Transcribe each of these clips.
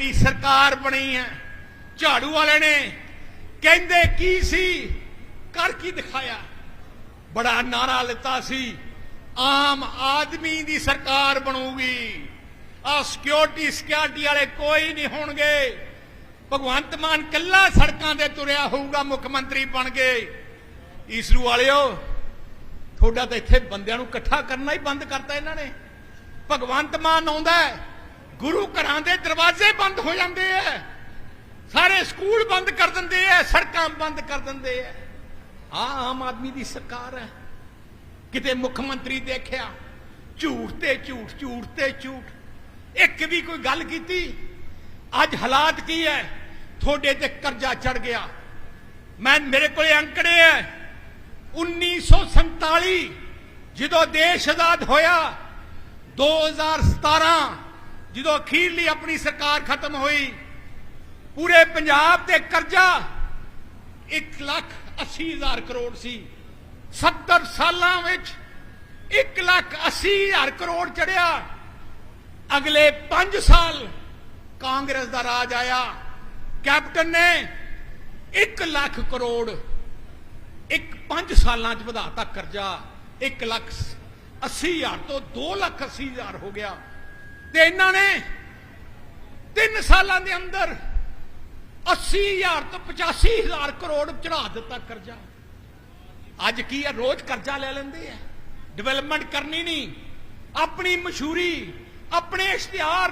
ਜਿਹੜੀ ਸਰਕਾਰ ਬਣੀ ਹੈ। ਝਾੜੂ ਵਾਲੇ ਨੇ ਕਹਿੰਦੇ ਕੀ ਸੀ? ਕਰ ਕੀ ਦਿਖਾਇਆ? ਬੜਾ ਨਾਰਾ ਲਿੱਤਾ ਸੀ। ਆਮ ਆਦਮੀ ਦੀ ਸਰਕਾਰ ਬਣੂਗੀ। ਆ ਸਿਕਿਉਰਿਟੀ ਸਿਕਿਉਰਿਟੀ ਵਾਲੇ ਕੋਈ ਨਹੀਂ ਹੋਣਗੇ। ਭਗਵੰਤ ਮਾਨ ਕੱਲਾ ਸੜਕਾਂ ਤੇ ਤੁਰਿਆ ਹੋਊਗਾ ਮੁੱਖ ਮੰਤਰੀ ਬਣ ਕੇ। ਈਸਰੂ ਵਾਲਿਓ ਤੁਹਾਡਾ ਤਾਂ ਇੱਥੇ ਬੰਦਿਆਂ ਨੂੰ ਇਕੱਠਾ ਕਰਨਾ ਹੀ ਬੰਦ ਕਰਤਾ ਇਹਨਾਂ ਨੇ। ਭਗਵੰਤ ਮਾਨ ਆਉਂਦਾ ਹੈ, ਗੁਰੂ ਘਰਾਂ ਦੇ ਦਰਵਾਜ਼ੇ ਬੰਦ ਹੋ ਜਾਂਦੇ ਐ। ਸਾਰੇ ਸਕੂਲ ਬੰਦ ਕਰ ਦਿੰਦੇ ਐ, ਸੜਕਾਂ ਬੰਦ ਕਰ ਦਿੰਦੇ ਐ। ਆ ਆਮ ਆਦਮੀ ਦੀ ਸਰਕਾਰ ਹੈ ਕਿਤੇ ਮੁੱਖ ਮੰਤਰੀ ਦੇਖਿਆ, ਝੂਠ ਤੇ ਝੂਠ ਝੂਠ ਤੇ ਝੂਠ। ਇੱਕ ਵੀ ਕੋਈ ਗੱਲ ਕੀਤੀ, ਅੱਜ ਹਾਲਾਤ ਕੀ ਹੈ ਤੁਹਾਡੇ ਤੇ ਕਰਜ਼ਾ ਚੜ ਗਿਆ। ਮੈਂ, ਮੇਰੇ ਕੋਲੇ ਅੰਕੜੇ ਐ। 1947 ਜਦੋਂ ਦੇਸ਼ ਆਜ਼ਾਦ ਹੋਇਆ 2017 ਜਦੋਂ ਅਖੀਰਲੀ ਆਪਣੀ ਸਰਕਾਰ ਖਤਮ ਹੋਈ, ਪੂਰੇ ਪੰਜਾਬ ਤੇ ਕਰਜ਼ਾ 1 ਲੱਖ 80 ਹਜ਼ਾਰ ਕਰੋੜ ਸੀ। 70 ਸਾਲਾਂ ਵਿੱਚ 1 ਲੱਖ 80 ਹਜ਼ਾਰ ਕਰੋੜ ਚੜਿਆ। ਅਗਲੇ 5 ਸਾਲ ਕਾਂਗਰਸ ਦਾ ਰਾਜ ਆਇਆ। ਕੈਪਟਨ ਨੇ 1 ਲੱਖ ਕਰੋੜ ਇੱਕ 5 ਸਾਲਾਂ ਚ ਵਧਾਤਾ ਕਰਜ਼ਾ। 1 ਲੱਖ 80 ਹਜ਼ਾਰ ਤੋਂ 2 ਲੱਖ 80 ਹਜ਼ਾਰ ਹੋ ਗਿਆ। ਤੇ ਇਹਨਾਂ ਨੇ 3 ਸਾਲਾਂ ਦੇ ਅੰਦਰ 80 ਹਜ਼ਾਰ ਤੋਂ 85 ਹਜ਼ਾਰ ਕਰੋੜ ਚੜਾ ਦਿੱਤਾ ਕਰਜ਼ਾ। ਅੱਜ ਕੀ ਹੈ ਰੋਜ਼ ਕਰਜ਼ਾ ਲੈ ਲੈਂਦੇ ਆ। ਡਿਵੈਲਪਮੈਂਟ ਕਰਨੀ ਨਹੀਂ। ਆਪਣੀ ਮਸ਼ਹੂਰੀ, ਆਪਣੇ ਇਸ਼ਤਿਹਾਰ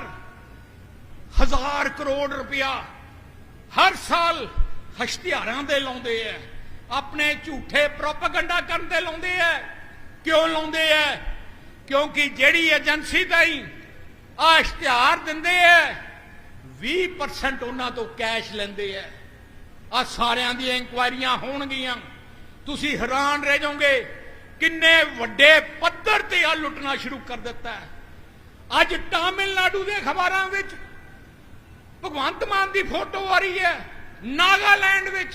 ਹਜ਼ਾਰ ਕਰੋੜ ਰੁਪਇਆ ਹਰ ਸਾਲ ਹਸ਼ਤਿਹਾਰਾਂ ਦੇ ਲਾਉਂਦੇ ਐ ਆਪਣੇ ਝੂਠੇ ਪ੍ਰੋਪਗੈਂਡਾ ਕਰਨ ਤੇ ਲਾਉਂਦੇ ਐ ਕਿਉਂ ਲਾਉਂਦੇ ਐ ਕਿਉਂਕਿ ਜਿਹੜੀ ਏਜੰਸੀ ਤਾਈ ਆ ਇਸ਼ਤਿਹਾਰ ਦਿੰਦੇ ਐ। 20% ਉਹਨਾਂ ਤੋਂ ਕੈਸ਼ ਲੈਂਦੇ ਐ। ਆ ਸਾਰਿਆਂ ਦੀਆਂ ਇਨਕੁਆਇਰੀਆਂ ਹੋਣਗੀਆਂ। ਤੁਸੀਂ ਹੈਰਾਨ ਰਹਿ ਜਾਓਗੇ ਕਿੰਨੇ ਵੱਡੇ ਪੱਧਰ ਤੇ ਆ ਲੁੱਟਣਾ ਸ਼ੁਰੂ ਕਰ ਦਿੱਤਾ ਹੈ ਅੱਜ ਤਾਮਿਲਨਾਡੂ ਦੇ ਖਬਰਾਂ ਵਿੱਚ ਭਗਵੰਤ ਮਾਨ ਦੀ ਫੋਟੋ ਆ ਰਹੀ ਹੈ ਨਾਗਾਲੈਂਡ ਵਿੱਚ।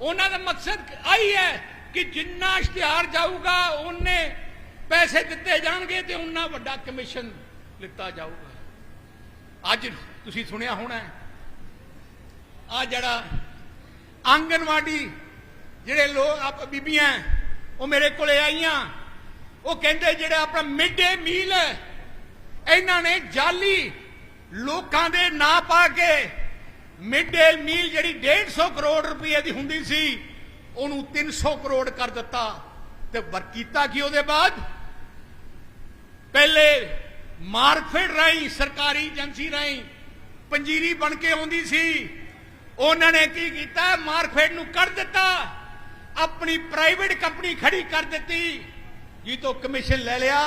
ਉਹਨਾਂ ਦਾ ਮਕਸਦ ਆਈ ਹੈ ਕਿ ਜਿੰਨਾ ਇਸ਼ਤਿਹਾਰ ਜਾਊਗਾ, ਉਹਨੇ ਪੈਸੇ ਦਿੱਤੇ ਜਾਣਗੇ ਤੇ ਉਹਨਾਂ ਵੱਡਾ ਕਮਿਸ਼ਨ ਲਿੱਤਾ ਜਾਊਗਾ। ਅੱਜ ਤੁਸੀਂ ਸੁਣਿਆ ਹੋਣਾ ਆ ਜਿਹੜਾ ਆਂਗਨਵਾੜੀ ਜਿਹੜੇ ਲੋਕ ਆਪ ਬੀਬੀਆਂ ਉਹ ਮੇਰੇ ਕੋਲੇ ਆਈਆਂ। ਉਹ ਕਹਿੰਦੇ ਜਿਹੜਾ ਆਪਣਾ ਮਿਡ ਡੇ ਮੀਲ ਹੈ, ਇਹਨਾਂ ਨੇ ਜਾਲੀ ਲੋਕਾਂ ਦੇ ਨਾਂ ਪਾ ਕੇ ਮਿਡ ਡੇ ਮੀਲ ਜਿਹੜੀ 150 ਕਰੋੜ ਰੁਪਏ ਦੀ ਹੁੰਦੀ ਸੀ, ਉਹਨੂੰ 300 ਕਰੋੜ ਕਰ ਦਿੱਤਾ। ਤੇ ਵਰਕੀਤਾ ਕੀ ਉਹਦੇ ਬਾਅਦ? ਪਹਿਲੇ ਮਾਰਕਫੈਡ ਰਾਈ ਸਰਕਾਰੀ ਏਜੰਸੀ ਰਾਈ ਪੰਜੀਰੀ ਬਣ ਕੇ ਆਉਂਦੀ ਸੀ। ਉਹਨਾਂ ਨੇ ਕੀ ਕੀਤਾ? ਮਾਰਕਫੈਡ ਨੂੰ ਕੱਢ ਦਿੱਤਾ। ਆਪਣੀ ਪ੍ਰਾਈਵੇਟ ਕੰਪਨੀ ਖੜੀ ਕਰ ਦਿੱਤੀ। ਜੀ ਤੋਂ ਕਮਿਸ਼ਨ ਲੈ ਲਿਆ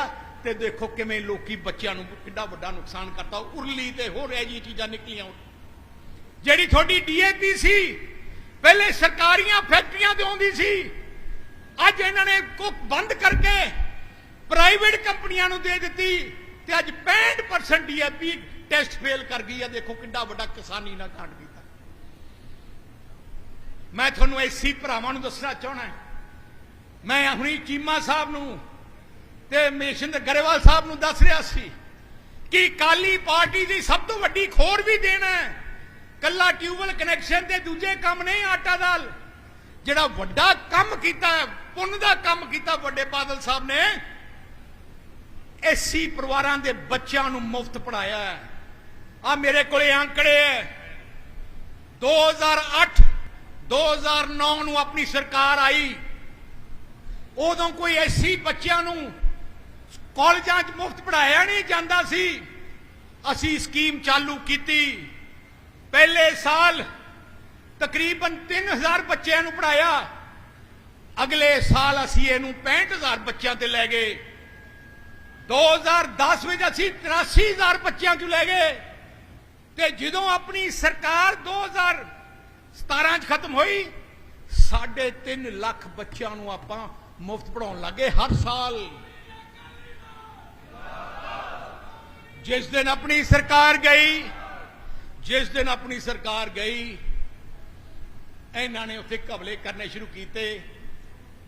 ਤੇ ਦੇਖੋ ਕਿਵੇਂ ਲੋਕੀ ਬੱਚਿਆਂ ਨੂੰ ਕਿੰਨਾ ਵੱਡਾ ਨੁਕਸਾਨ ਕਰਤਾ। ਉਰਲੀ ਤੇ ਹੋਰ ਇਹ ਜੀ ਚੀਜ਼ਾਂ ਨਿਕਲੀਆਂ। ਜਿਹੜੀ ਤੁਹਾਡੀ ਡੀਏਪੀ ਸੀ, ਪਹਿਲੇ ਸਰਕਾਰੀਆਂ ਫੈਕਟਰੀਆਂ ਤੇ ਆਉਂਦੀ ਸੀ। ਅੱਜ ਇਹਨਾਂ ਨੇ ਕੋ ਬੰਦ ਕਰਕੇ ਪ੍ਰਾਈਵੇਟ ਕੰਪਨੀਆਂ ਨੂੰ ਦੇ ਦਿੱਤੀ। ਤੇ ਅੱਜ 65% ਡੀਏਪੀ ਟੈਸਟ ਫੇਲ ਕਰ ਗਈ ਆ। ਦੇਖੋ ਕਿੰਨਾ ਵੱਡਾ ਕਿਸਾਨੀ ਨਾਲ ਕਾਂਡ ਕੀਤਾ। ਮੈਂ ਤੁਹਾਨੂੰ ਐਸੀ ਭਰਾਵਾਂ ਨੂੰ ਦੱਸਣਾ ਚਾਹਣਾ ਮੈਂ ਹੁਣੀ ਚੀਮਾ ਸਾਹਿਬ ਨੂੰ ਤੇ ਮੇਸ਼ਿੰਦਰ ਗਰੇਵਾਲ ਸਾਹਿਬ ਨੂੰ ਦੱਸ ਰਿਹਾ ਸੀ ਕਿ ਕਾਲੀ ਪਾਰਟੀ ਦੀ ਸਭ ਤੋਂ ਵੱਡੀ ਖੋਰ ਵੀ ਦੇਣਾ ਹੈ। ਕੱਲਾ ਟਿਊਬਲ ਕਨੈਕਸ਼ਨ ਤੇ ਦੂਜੇ ਕੰਮ ਨਹੀਂ, ਆਟਾ ਦਾਲ। ਜਿਹੜਾ ਵੱਡਾ ਕੰਮ ਕੀਤਾ ਪੁੰਨ ਦਾ ਕੰਮ ਕੀਤਾ ਵੱਡੇ ਬਾਦਲ ਸਾਹਿਬ ਨੇ ਐਸੀ ਪਰਿਵਾਰਾਂ ਦੇ ਬੱਚਿਆਂ ਨੂੰ ਮੁਫਤ ਪੜਾਇਆ ਹੈ। ਆ ਮੇਰੇ ਕੋਲੇ ਅੰਕੜੇ ਹੈ। 2008 2009 ਨੂੰ ਆਪਣੀ ਸਰਕਾਰ ਆਈ। ਉਦੋਂ ਕੋਈ ਐਸੀ ਬੱਚਿਆਂ ਨੂੰ ਕਾਲਜਾਂ 'ਚ ਮੁਫਤ ਪੜਾਇਆ ਨਹੀਂ ਜਾਂਦਾ ਸੀ। ਅਸੀਂ ਸਕੀਮ ਚਾਲੂ ਕੀਤੀ। ਪਹਿਲੇ ਸਾਲ ਤਕਰੀਬਨ 3000 ਬੱਚਿਆਂ ਨੂੰ ਪੜਾਇਆ ਅਗਲੇ ਸਾਲ ਅਸੀਂ ਇਹਨੂੰ 65000 ਬੱਚਿਆਂ ਤੇ ਲੈ ਗਏ। 2010 ਵਿੱਚ ਅਸੀਂ 83000 ਬੱਚਿਆਂ ਨੂੰ ਲੈ ਗਏ। ਤੇ ਜਦੋਂ ਆਪਣੀ ਸਰਕਾਰ 2017 ਚ ਖਤਮ ਹੋਈ 3.5 ਲੱਖ ਬੱਚਿਆਂ ਨੂੰ ਆਪਾਂ ਮੁਫਤ ਪੜਾਉਣ ਲੱਗੇ ਹਰ ਸਾਲ। ਜਿਸ ਦਿਨ ਆਪਣੀ ਸਰਕਾਰ ਗਈ, ਜਿਸ ਦਿਨ ਆਪਣੀ ਸਰਕਾਰ ਗਈ, ਇਹਨਾਂ ਨੇ ਉੱਥੇ ਕਬਲੇ ਕਰਨੇ ਸ਼ੁਰੂ ਕੀਤੇ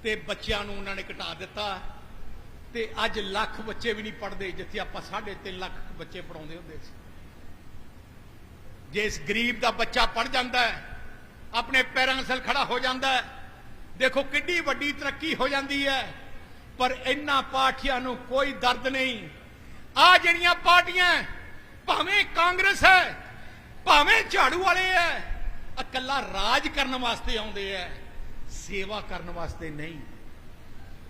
ਤੇ ਬੱਚਿਆਂ ਨੂੰ ਉਹਨਾਂ ਨੇ ਘਟਾ ਦਿੱਤਾ। ਤੇ ਅੱਜ ਲੱਖ ਬੱਚੇ ਵੀ ਨਹੀਂ ਪੜਦੇ ਜਿੱਥੇ ਆਪਾਂ 3.5 ਲੱਖ ਬੱਚੇ ਪੜਾਉਂਦੇ ਹੁੰਦੇ ਸੀ। ਜੇ ਇਸ ਗਰੀਬ ਦਾ ਬੱਚਾ ਪੜ ਜਾਂਦਾ ਹੈ, ਆਪਣੇ ਪੈਰਾਂ 'ਤੇ ਖੜਾ ਹੋ ਜਾਂਦਾ ਹੈ, ਦੇਖੋ ਕਿੰਨੀ ਵੱਡੀ ਤਰੱਕੀ ਹੋ ਜਾਂਦੀ ਹੈ, ਪਰ ਇਹਨਾਂ ਪਾਰਟੀਆਂ ਨੂੰ ਕੋਈ ਦਰਦ ਨਹੀਂ। ਆ ਜਿਹੜੀਆਂ ਪਾਰਟੀਆਂ ਭਾਵੇਂ ਕਾਂਗਰਸ ਹੈ, ਭਾਵੇਂ ਝਾੜੂ ਵਾਲੇ ਹੈ, ਇਕੱਲਾ ਰਾਜ ਕਰਨ ਵਾਸਤੇ ਆਉਂਦੇ ਹੈ, ਸੇਵਾ ਕਰਨ ਵਾਸਤੇ ਨਹੀਂ।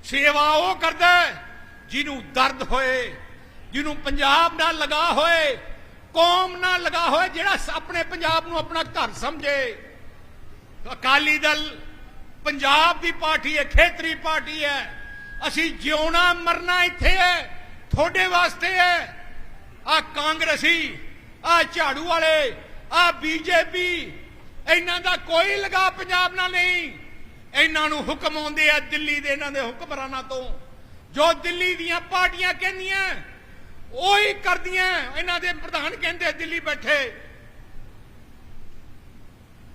ਸੇਵਾ ਉਹ ਕਰਦਾ ਹੈ ਜਿਹਨੂੰ ਦਰਦ ਹੋਏ, ਜਿਹਨੂੰ ਪੰਜਾਬ ਨਾਲ ਲਗਾ ਹੋਏ, ਕੌਮ ਨਾਲ ਲਗਾ ਹੋਏ, ਜਿਹੜਾ ਆਪਣੇ ਪੰਜਾਬ ਨੂੰ ਆਪਣਾ ਘਰ ਸਮਝੇ। ਅਕਾਲੀ ਦਲ ਪੰਜਾਬ ਦੀ ਪਾਰਟੀ ਹੈ, ਖੇਤਰੀ ਪਾਰਟੀ ਹੈ। ਅਸੀਂ ਜਿਉਣਾ, ਮਰਨਾ ਇੱਥੇ ਹੈ, ਤੁਹਾਡੇ ਵਾਸਤੇ ਹੈ। ਆ ਕਾਂਗਰਸੀ ਆ ਝਾੜੂ ਵਾਲੇ ਆ ਬੀਜੇਪੀ, ਇਹਨਾਂ ਦਾ ਕੋਈ ਲਗਾ ਪੰਜਾਬ ਨਾਲ ਨਹੀਂ। ਇਹਨਾਂ ਨੂੰ ਹੁਕਮ ਆਉਂਦੇ ਆ ਦਿੱਲੀ ਦੇ ਇਹਨਾਂ ਦੇ ਹੁਕਮਰਾਨਾਂ ਤੋਂ। ਜੋ ਦਿੱਲੀ ਦੀਆਂ ਪਾਰਟੀਆਂ ਕਹਿੰਦੀਆਂ ਉਹੀ ਕਰਦੀਆਂ। ਇਹਨਾਂ ਦੇ ਪ੍ਰਧਾਨ ਕਹਿੰਦੇ ਦਿੱਲੀ ਬੈਠੇ।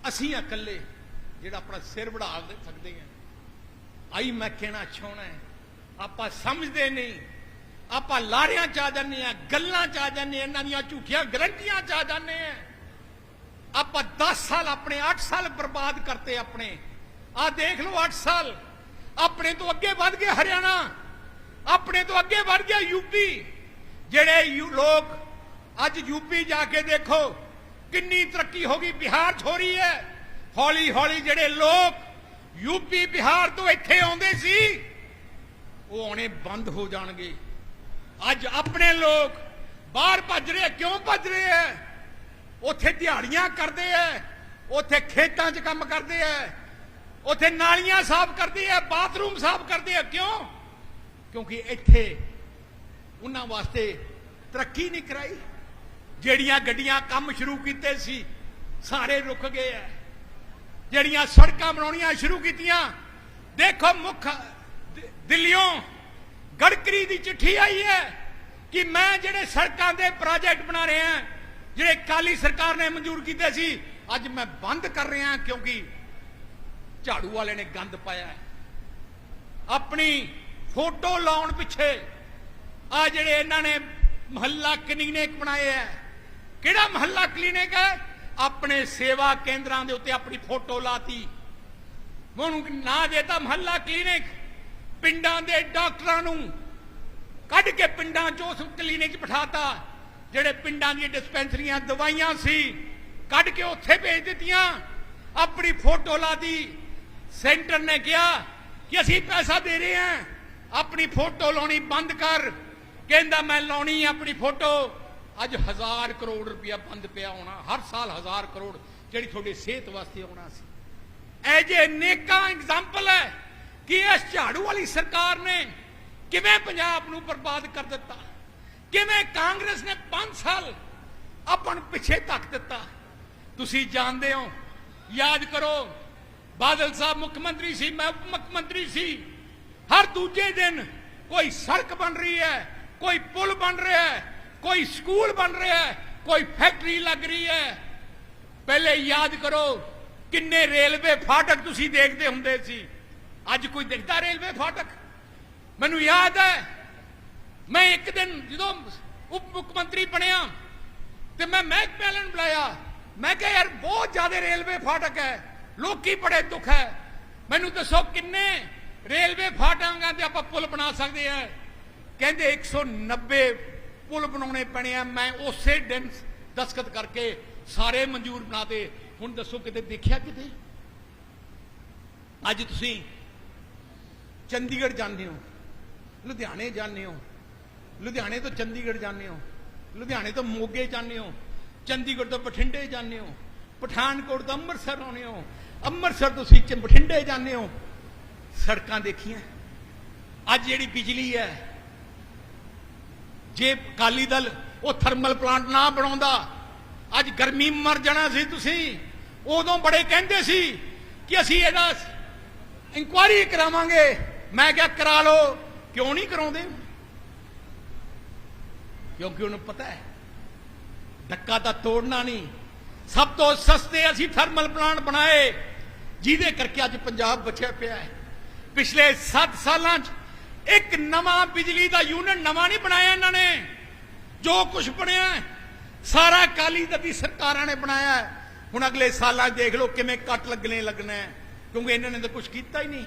ਅਸੀਂ ਇਕੱਲੇ ਜਿਹੜਾ ਆਪਣਾ ਸਿਰ ਵੜਾ ਸਕਦੇ ਹਾਂ। ਆਈ ਮੈਂ ਕਹਿਣਾ ਚਾਹਣਾ ਆਪਾਂ ਸਮਝਦੇ ਨਹੀਂ। ਆਪਾਂ ਲਾਰਿਆਂ ਚ ਆ ਜਾਂਦੇ ਆ ਗੱਲਾਂ ਚ ਆ ਜਾਂਦੇ ਹਾਂ, ਇਹਨਾਂ ਦੀਆਂ ਝੂਠੀਆਂ ਗਰੰਟੀਆਂ ਚ ਆ ਜਾਂਦੇ ਆ ਆਪਾਂ 10 ਸਾਲ ਆਪਣੇ 8 ਸਾਲ ਬਰਬਾਦ ਕਰਤੇ ਆਪਣੇ। ਆ ਦੇਖ ਲਓ 8 ਸਾਲ। ਆਪਣੇ ਤੋਂ ਅੱਗੇ ਵੱਧ ਗਿਆ ਹਰਿਆਣਾ। ਆਪਣੇ ਤੋਂ ਅੱਗੇ ਵੱਧ ਗਿਆ ਯੂਪੀ। ਜਿਹੜੇ ਲੋਕ ਅੱਜ ਯੂਪੀ ਜਾ ਕੇ ਦੇਖੋ, ਕਿੰਨੀ ਤਰੱਕੀ ਹੋ ਗਈ। ਬਿਹਾਰ 'ਚ ਹੋ। ਰਹੀ ਹੈ ਹੌਲੀ ਹੌਲੀ ਜਿਹੜੇ ਲੋਕ ਯੂਪੀ, ਬਿਹਾਰ ਤੋਂ ਇੱਥੇ ਆਉਂਦੇ ਸੀ, ਉਹ ਆਉਣੇ ਬੰਦ ਹੋ ਜਾਣਗੇ। ਅੱਜ ਆਪਣੇ ਲੋਕ ਬਾਹਰ ਭੱਜ ਰਹੇ ਕਿਉਂ ਭੱਜ ਰਹੇ ਆ ਉੱਥੇ ਦਿਹਾੜੀਆਂ ਕਰਦੇ ਐ ਉੱਥੇ ਖੇਤਾਂ 'ਚ ਕੰਮ ਕਰਦੇ ਐ ਉੱਥੇ ਨਾਲੀਆਂ ਸਾਫ਼ ਕਰਦੇ ਐ ਬਾਥਰੂਮ ਸਾਫ਼ ਕਰਦੇ ਐ ਕਿਉਂ? ਕਿਉਂਕਿ ਇੱਥੇ ਉਹਨਾਂ ਵਾਸਤੇ ਤਰੱਕੀ ਨਹੀਂ ਕਰਾਈ। ਜਿਹੜੀਆਂ ਗੱਡੀਆਂ ਕੰਮ ਸ਼ੁਰੂ ਕੀਤੇ ਸੀ, ਸਾਰੇ ਰੁਕ ਗਏ ਐ। ਜਿਹੜੀਆਂ ਸੜਕਾਂ ਬਣਾਉਣੀਆਂ ਸ਼ੁਰੂ ਕੀਤੀਆਂ, ਦੇਖੋ ਮੁੱਖ ਦਿ- ਦਿੱਲੀੋਂ ਗੜਕਰੀ ਦੀ ਚਿੱਠੀ ਆਈ ਹੈ ਕਿ ਮੈਂ ਜਿਹੜੇ ਸੜਕਾਂ ਦੇ ਪ੍ਰੋਜੈਕਟ ਬਣਾ ਰਿਹਾ ਜਿਹੜੇ ਕਾਲੀ ਸਰਕਾਰ ਨੇ ਮਨਜ਼ੂਰ ਕੀਤੇ ਸੀ, ਅੱਜ ਮੈਂ ਬੰਦ ਕਰ ਰਿਹਾ ਕਿਉਂਕਿ ਝਾੜੂ ਵਾਲੇ ਨੇ ਗੰਦ ਪਾਇਆ ਆਪਣੀ ਫੋਟੋ ਲਾਉਣ ਪਿੱਛੇ ਆ ਜਿਹੜੇ ਇਹਨਾਂ ਨੇ ਮਹੱਲਾ ਕਲੀਨਿਕ ਬਣਾਏ ਹੈ ਕਿਹੜਾ ਮਹੱਲਾ ਕਲੀਨਿਕ ਹੈ? ਆਪਣੇ ਸੇਵਾ ਕੇਂਦਰਾਂ ਦੇ ਉੱਤੇ ਆਪਣੀ ਫੋਟੋ ਲਾਤੀ। ਉਹਨੂੰ ਨਾ ਦੇਤਾ ਮਹੱਲਾ ਕਲੀਨਿਕ। ਪਿੰਡਾਂ ਦੇ ਡਾਕਟਰਾਂ ਨੂੰ ਕੱਢ ਕੇ ਪਿੰਡਾਂ 'ਚ ਉਸ ਕਲੀਨਿਕ 'ਚ ਬਿਠਾਤਾ। ਜਿਹੜੇ ਪਿੰਡਾਂ ਦੀਆਂ ਡਿਸਪੈਂਸਰੀਆਂ ਦਵਾਈਆਂ ਸੀ, ਕੱਢ ਕੇ ਉੱਥੇ ਭੇਜ ਦਿੱਤੀਆਂ। ਆਪਣੀ ਫੋਟੋ ਲਾਤੀ। ਸੈਂਟਰ ਨੇ ਕਿਹਾ ਕਿ ਅਸੀਂ ਪੈਸਾ ਦੇ ਰਹੇ ਹਾਂ। ਆਪਣੀ ਫੋਟੋ ਲਾਉਣੀ ਬੰਦ ਕਰ। ਕਹਿੰਦਾ, ਮੈਂ ਲਾਉਣੀ ਆਪਣੀ ਫੋਟੋ। ਅੱਜ ਹਜ਼ਾਰ ਕਰੋੜ ਰੁਪਇਆ ਬੰਦ ਪਿਆ ਹੋਣਾ। ਹਰ ਸਾਲ ਹਜ਼ਾਰ ਕਰੋੜ ਜਿਹੜੀ ਤੁਹਾਡੀ ਸਿਹਤ ਵਾਸਤੇ ਆਉਣਾ ਸੀ। ਇਹ ਜੇ ਨੇਕਾਂ ਐਗਜ਼ਾਮਪਲ ਹੈ ਕਿ ਇਸ ਝਾੜੂ ਵਾਲੀ ਸਰਕਾਰ ਨੇ ਕਿਵੇਂ ਪੰਜਾਬ ਨੂੰ ਬਰਬਾਦ ਕਰ ਦਿੱਤਾ? ਕਿਵੇਂ ਕਾਂਗਰਸ ਨੇ 5 ਸਾਲ ਆਪਾਂ ਪਿੱਛੇ ਧੱਕ ਦਿੱਤਾ? ਤੁਸੀਂ ਜਾਣਦੇ ਹੋ। ਯਾਦ ਕਰੋ, ਬਾਦਲ ਸਾਹਿਬ ਮੁੱਖ ਮੰਤਰੀ ਸੀ ਮੈਂ ਉਪ ਮੁੱਖ ਮੰਤਰੀ ਸੀ। ਹਰ ਦੂਜੇ ਦਿਨ ਕੋਈ ਸੜਕ ਬਣ ਰਹੀ ਹੈ, ਕੋਈ ਪੁਲ ਬਣ ਰਿਹਾ ਹੈ, ਕੋਈ ਸਕੂਲ ਬਣ ਰਿਹਾ ਹੈ, ਕੋਈ ਫੈਕਟਰੀ ਲੱਗ ਰਹੀ ਹੈ। ਪਹਿਲੇ ਯਾਦ ਕਰੋ ਕਿੰਨੇ ਰੇਲਵੇ ਫਾਟਕ ਤੁਸੀਂ ਦੇਖਦੇ ਹੁੰਦੇ ਸੀ। ਅੱਜ ਕੋਈ ਦਿਖਦਾ ਰੇਲਵੇ ਫਾਟਕ? ਮੈਨੂੰ ਯਾਦ ਹੈ, ਮੈਂ ਇੱਕ ਦਿਨ ਜਦੋਂ ਉਪ ਮੁੱਖ ਮੰਤਰੀ ਬਣਿਆ ਤੇ ਮੈਂ ਮਹਿਕਮੇ ਵਾਲਿਆਂ ਨੂੰ ਬੁਲਾਇਆ। ਮੈਂ ਕਿਹਾ, ਯਾਰ, ਬਹੁਤ ਜ਼ਿਆਦਾ ਰੇਲਵੇ ਫਾਟਕ ਹੈ, ਲੋਕੀ ਬੜੇ ਦੁੱਖ ਹੈ। ਮੈਨੂੰ ਦੱਸੋ ਕਿੰਨੇ ਰੇਲਵੇ ਫਾਟਕਾਂ ਤੇ ਆਪਾਂ ਪੁਲ ਬਣਾ ਸਕਦੇ ਆ। ਕਹਿੰਦੇ 190 ਪੁਲ ਬਣਾਉਣੇ ਪੈਣੇ ਆ। ਮੈਂ ਉਸੇ ਦਿਨ ਦਸਖਤ ਕਰਕੇ ਸਾਰੇ ਮਨਜ਼ੂਰ ਬਣਾਤੇ। ਹੁਣ ਦੱਸੋ ਕਿਤੇ ਦੇਖਿਆ ਕਿਤੇ? ਅੱਜ ਤੁਸੀਂ ਚੰਡੀਗੜ੍ਹ ਜਾਂਦੇ ਹੋ। ਲੁਧਿਆਣੇ ਜਾਂਦੇ ਹੋ। ਲੁਧਿਆਣੇ ਤੋਂ ਚੰਡੀਗੜ੍ਹ ਜਾਂਦੇ ਹੋ। ਲੁਧਿਆਣੇ ਤੋਂ ਮੋਗੇ ਜਾਂਦੇ ਹੋ। ਚੰਡੀਗੜ੍ਹ ਤੋਂ ਬਠਿੰਡੇ ਜਾਂਦੇ ਹੋ। ਪਠਾਨਕੋਟ ਤੋਂ ਅੰਮ੍ਰਿਤਸਰ ਆਉਂਦੇ ਹੋ। ਅੰਮ੍ਰਿਤਸਰ ਤੋਂ ਤੁਸੀਂ ਬਠਿੰਡੇ ਜਾਂਦੇ ਹੋ। ਸੜਕਾਂ ਦੇਖੀਆਂ। ਅੱਜ ਜਿਹੜੀ ਬਿਜਲੀ ਹੈ, ਜੇ ਅਕਾਲੀ ਦਲ ਉਹ ਥਰਮਲ ਪਲਾਂਟ ਨਾ ਬਣਾਉਂਦਾ, ਅੱਜ ਗਰਮੀ ਮਰ ਜਾਣਾ ਸੀ ਤੁਸੀਂ। ਉਦੋਂ ਬੜੇ ਕਹਿੰਦੇ ਸੀ ਕਿ ਅਸੀਂ ਇਹਦਾ ਇਨਕੁਆਇਰੀ ਕਰਾਵਾਂਗੇ। ਮੈਂ ਕਿਹਾ, ਕਰਾ ਲਓ। ਕਿਉਂ ਨਹੀਂ ਕਰਾਉਂਦੇ? ਕਿਉਂਕਿ ਉਹਨੂੰ ਪਤਾ ਹੈ, ਧੱਕਾ ਤਾਂ ਤੋੜਨਾ ਨਹੀਂ। ਸਭ ਤੋਂ ਸਸਤੇ ਅਸੀਂ ਥਰਮਲ ਪਲਾਂਟ ਬਣਾਏ, ਜਿਹਦੇ ਕਰਕੇ ਅੱਜ ਪੰਜਾਬ ਬਚਿਆ ਪਿਆ ਹੈ। ਪਿਛਲੇ 7 ਸਾਲਾਂ 'ਚ ਇੱਕ ਨਵਾਂ ਬਿਜਲੀ ਦਾ ਯੂਨਿਟ ਨਵਾਂ ਨਹੀਂ ਬਣਾਇਆ ਇਹਨਾਂ ਨੇ। ਜੋ ਕੁਝ ਬਣਿਆ ਸਾਰਾ ਅਕਾਲੀ ਦਲ ਦੀ ਸਰਕਾਰਾਂ ਨੇ ਬਣਾਇਆ ਹੁਣ ਅਗਲੇ ਸਾਲਾਂ 'ਚ ਦੇਖ ਲਓ ਕਿਵੇਂ ਕੱਟ ਲੱਗਣੇ ਲੱਗਣਾ ਕਿਉਂਕਿ ਇਹਨਾਂ ਨੇ ਤਾਂ ਕੁਝ ਕੀਤਾ ਹੀ ਨਹੀਂ।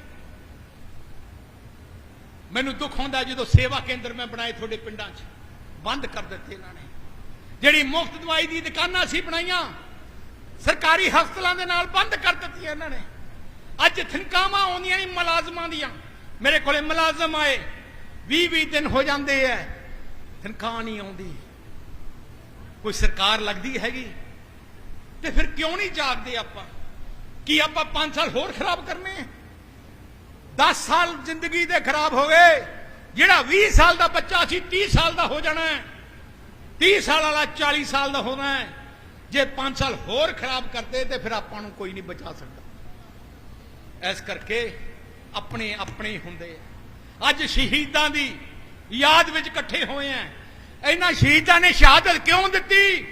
ਮੈਨੂੰ ਦੁੱਖ ਹੁੰਦਾ ਜਦੋਂ ਸੇਵਾ ਕੇਂਦਰ ਮੈਂ ਬਣਾਏ ਤੁਹਾਡੇ ਪਿੰਡਾਂ 'ਚ, ਬੰਦ ਕਰ ਦਿੱਤੇ ਇਹਨਾਂ ਨੇ। ਜਿਹੜੀ ਮੁਫਤ ਦਵਾਈ ਦੀ ਦੁਕਾਨਾਂ ਸੀ ਬਣਾਈਆਂ, ਸਰਕਾਰੀ ਹਸਪਤਾਲਾਂ ਦੇ ਨਾਲ ਬੰਦ ਕਰ ਦਿੱਤੀਆਂ ਇਹਨਾਂ ਨੇ। ਅੱਜ ਤਨਖਾਹਾਂ ਆਉਂਦੀਆਂ ਨਹੀਂ ਮੁਲਾਜ਼ਮਾਂ ਦੀਆਂ। ਮੇਰੇ ਕੋਲੇ ਮੁਲਾਜ਼ਮ ਆਏ। 20 20 ਦਿਨ ਹੋ ਜਾਂਦੇ ਐ। ਤਨਖਾਹ ਨਹੀਂ ਆਉਂਦੀ। ਕੋਈ ਸਰਕਾਰ ਲੱਗਦੀ ਹੈਗੀ? ਤੇ ਫਿਰ ਕਿਉਂ ਨਹੀਂ ਜਾਗਦੇ ਆਪਾਂ? ਕੀ ਆਪਾਂ 5 ਸਾਲ ਹੋਰ ਖਰਾਬ ਕਰਨੇ ਆ 10 ਸਾਲ ਜ਼ਿੰਦਗੀ ਦੇ ਖਰਾਬ ਹੋ ਗਏ। ਜਿਹੜਾ 20 ਸਾਲ ਦਾ ਬੱਚਾ ਸੀ 30 ਸਾਲ ਦਾ ਹੋ ਜਾਣਾ ਹੈ 30 ਸਾਲ ਵਾਲਾ 40 ਸਾਲ ਦਾ ਹੋਣਾ ਹੈ ਜੇ 5 ਸਾਲ ਹੋਰ ਖਰਾਬ ਕਰਦੇ ਤੇ ਫਿਰ ਆਪਾਂ ਨੂੰ ਕੋਈ ਨਹੀਂ ਬਚਾ ਸਕਦਾ। ਇਸ ਕਰਕੇ ਆਪਣੇ ਆਪਣੇ ਹੁੰਦੇ ਅੱਜ ਸ਼ਹੀਦਾਂ ਦੀ ਯਾਦ ਵਿੱਚ ਇਕੱਠੇ ਹੋਏ ਆ। ਇਹਨਾਂ ਸ਼ਹੀਦਾਂ ਨੇ ਸ਼ਹਾਦਤ ਕਿਉਂ ਦਿੱਤੀ?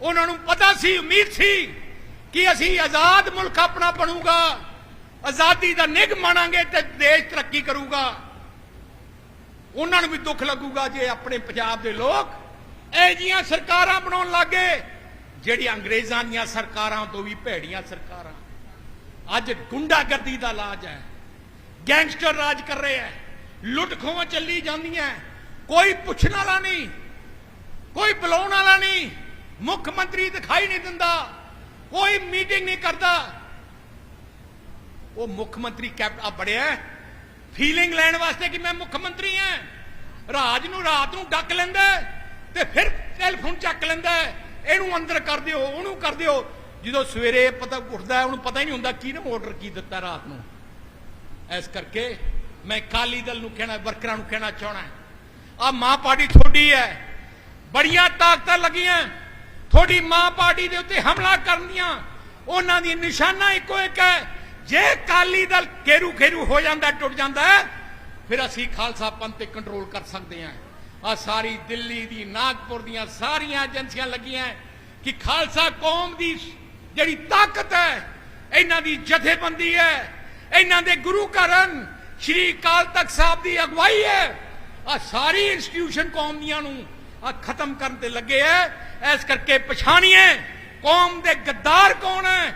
ਉਹਨਾਂ ਨੂੰ ਪਤਾ ਸੀ, ਉਮੀਦ ਸੀ ਕਿ ਅਸੀਂ ਆਜ਼ਾਦ ਮੁਲਕ ਆਪਣਾ ਬਣੂਗਾ, ਆਜ਼ਾਦੀ ਦਾ ਨਿਗ ਮਾਣਾਂਗੇ ਤੇ ਦੇਸ਼ ਤਰੱਕੀ ਕਰੂਗਾ। ਉਹਨਾਂ ਨੂੰ ਵੀ ਦੁੱਖ ਲੱਗੂਗਾ ਜੇ ਆਪਣੇ ਪੰਜਾਬ ਦੇ ਲੋਕ ਇਹ ਜੀਆਂ ਸਰਕਾਰਾਂ ਬਣਾਉਣ ਲੱਗੇ ਜਿਹੜੀਆਂ ਅੰਗਰੇਜ਼ਾਂ ਦੀਆਂ ਸਰਕਾਰਾਂ ਤੋਂ ਵੀ ਭੈੜੀਆਂ ਸਰਕਾਰਾਂ। ਅੱਜ ਗੁੰਡਾਗਰਦੀ ਦਾ ਲਾਜ ਹੈ। ਗੈਂਗਸਟਰ ਰਾਜ ਕਰ ਰਹੇ ਹੈ। ਲੁੱਟ ਖੋਹਾਂ ਚੱਲੀ ਜਾਂਦੀਆਂ ਕੋਈ ਪੁੱਛਣ ਵਾਲਾ ਨਹੀਂ। ਕੋਈ ਬੁਲਾਉਣ ਵਾਲਾ ਨਹੀਂ। ਮੁੱਖ ਮੰਤਰੀ ਦਿਖਾਈ ਨਹੀਂ ਦਿੰਦਾ। ਕੋਈ ਮੀਟਿੰਗ ਨਹੀਂ ਕਰਦਾ। ਉਹ ਮੁੱਖ ਮੰਤਰੀ ਕੈਪਟ ਆ ਬੜਿਆ ਫੀਲਿੰਗ ਲੈਣ ਵਾਸਤੇ ਕਿ ਮੈਂ ਮੁੱਖ ਮੰਤਰੀ ਹਾਂ। ਰਾਜ ਨੂੰ ਰਾਤ ਨੂੰ ਡੱਕ ਲੈਂਦਾ ਤੇ ਫਿਰ ਟੈਲੀਫੋਨ ਚੱਕ ਲੈਂਦਾ ਇਹਨੂੰ ਅੰਦਰ ਕਰ ਦਿਓ, ਉਹਨੂੰ ਕਰ ਦਿਓ। ਜਦੋਂ ਸਵੇਰੇ ਪਤਾ ਉੱਠਦਾ ਉਹਨੂੰ ਪਤਾ ਹੀ ਨਹੀਂ ਹੁੰਦਾ ਕੀ ਨੇ ਆਰਡਰ ਕੀ ਦਿੱਤਾ ਰਾਤ ਨੂੰ। ਇਸ ਕਰਕੇ ਮੈਂ ਕਾਲੀ ਦਲ ਨੂੰ ਕਹਿਣਾ, ਵਰਕਰਾਂ ਨੂੰ ਕਹਿਣਾ ਚਾਹਣਾ ਆ ਮਾਂ ਪਾਰਟੀ ਥੋੜੀ ਹੈ। ਬੜੀਆਂ ਤਾਕਤਾਂ ਲੱਗੀਆਂ। ਥੋੜੀ ਮਾਂ ਪਾਰਟੀ ਦੇ ਉੱਤੇ ਹਮਲਾ ਕਰਨ ਦੀਆਂ। ਉਹਨਾਂ ਦੀ ਨਿਸ਼ਾਨਾ ਇੱਕੋ ਇੱਕ ਹੈ। ਜੇ ਕਾਲੀ ਦਲ ਘੇਰੂ ਖੇਰੂ ਹੋ ਜਾਂਦਾ, ਟੁੱਟ ਜਾਂਦਾ, ਫਿਰ ਅਸੀਂ ਖਾਲਸਾ ਪੰਥ ਤੇ ਕੰਟਰੋਲ ਕਰ ਸਕਦੇ ਹਾਂ। ਆ ਸਾਰੀ ਦਿੱਲੀ ਦੀ, ਨਾਗਪੁਰ ਦੀਆਂ ਸਾਰੀਆਂ ਏਜੰਸੀਆਂ ਲੱਗੀਆਂ ਕਿ ਖਾਲਸਾ ਕੌਮ ਦੀ ਜਿਹੜੀ ਤਾਕਤ ਹੈ, ਇਹਨਾਂ ਦੀ ਜਥੇਬੰਦੀ ਹੈ, ਇਹਨਾਂ ਦੇ ਗੁਰੂ ਘਰਨ ਸ਼੍ਰੀ ਅਕਾਲ ਤਖਤ ਸਾਹਿਬ ਦੀ ਅਗਵਾਈ ਹੈ। ਆ ਸਾਰੀ ਇੰਸਟੀਟਿਊਸ਼ਨ ਕੌਮ ਦੀਆਂ ਨੂੰ ਆ ਖਤਮ ਕਰਨ ਤੇ ਲੱਗੇ ਐ। ਇਸ ਕਰਕੇ ਪਛਾਣੀਏ, ਕੌਮ ਦੇ ਗੱਦਾਰ ਕੌਣ ਹੈ?